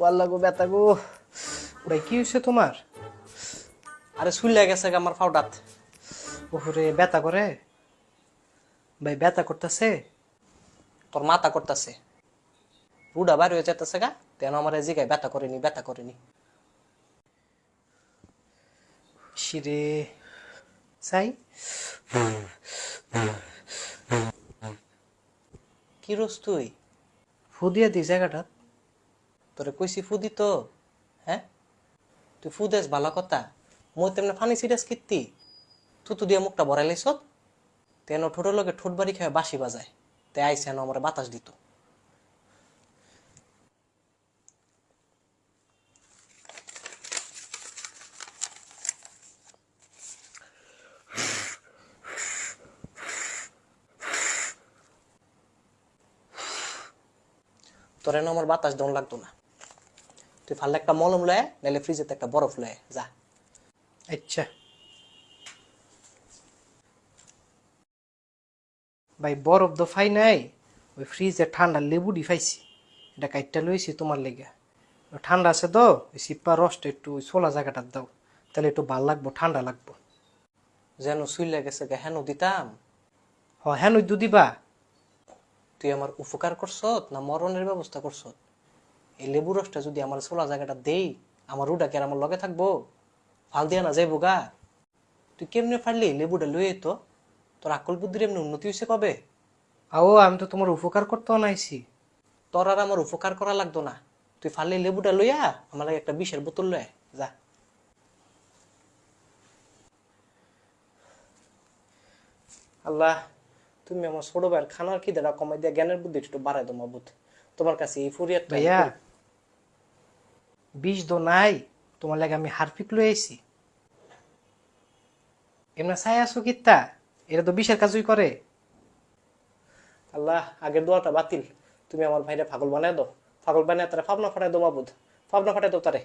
ওয়াল্লা গো ব্যথা গো। ভাই কি হয়েছে তোমার? আরে শুইলে গেছে আমার ফাউডাত। ওহরে ব্যথা করে? ভাই ব্যথা করতেছে? তোর মাথা করতেছে। রুডা বাইরে হয়ে যেতেছে গা। তেন আমার জিগায় ব্যথা করেনি ব্যথা করেনি। শিরে। চাই কি রোস তুই? ফু দিয়ে দিই জায়গাটা। তোরে কইছি ফুদি তো হ্যাঁ? তুই ফুদেস ভালো কথা। মই তেমনি ফানি সিরিয়াস কীর্তি। তু তু দিয়ে মুখটা ভরাই লাইছ। তেন ঠোঁটের লগে ঠোঁট বাড়ি খেয়ে বাসি বাজায়। তে আইসে আমার বাতাস দিত। তোরে আমার বাতাস দন লাগতো না। তুই ফাললে একটা মলম লয়ে নাইলে ফ্রিজেতে একটা বরফ লয়ে যা। আচ্ছা। ভাই বরফ তো ফাই নাই ওই ফ্রিজে ঠান্ডা লেবু ডি ফাইছি। এটা কাইটটা লইছি তোমার লেগে। ঠান্ডা আছে তো ওই সিপ্পা রসটা একটু ওই ছোলা জায়গাটা দাও। তাহলে একটু ভালো লাগবো ঠান্ডা লাগবো। যেন শুইলে গেছে গে হেন দিতাম। হ হ্যাঁ নই দিবা। তুই আমার উপকার করছত না মরণের ব্যবস্থা করছত? এই লেবু রসটা যদি আমার ছোলা জায়গাটা দেই আমার রুটা কি আর আমার লগে থাকব? ফাল দিয়া না যাইবো গা। তুই কেমনে পারলি লেবুটা লইয়ে তো তোর আকল বুদ্ধির এমনি উন্নতি হয়েছে কবে? আও আমি তো তোমার উপকার করতে নাইছি তোর আর আমার উপকার করা লাগতো না। তুই ফাললে লেবুটা লইয়া আমার লাগে একটা বিষের বোতল লয় যা। আল্লাহ তুমি আমার ছোট ভাইয়ের খানার খিদেটা কমাই দিয়া জ্ঞানের বুদ্ধি একটু বাড়াই দো মাবুত তোমার কাছে এই ফুরিয়ার ভাইয়া বিষ দো নাই তোমার লাগে আমি হারফিক লই আইছি। এমনা চাই আছো কিত্তা এরা তো বিষের কাজই করে। আল্লাহ, আগের দোয়াটা বাতিল। তুমি আমার ভাইরে ফাগল বানায় দো ফাগল বানায় তারা ফাবনা ফাটাই দো মাবুদ। ফাবনা ফাটাই দো তারে।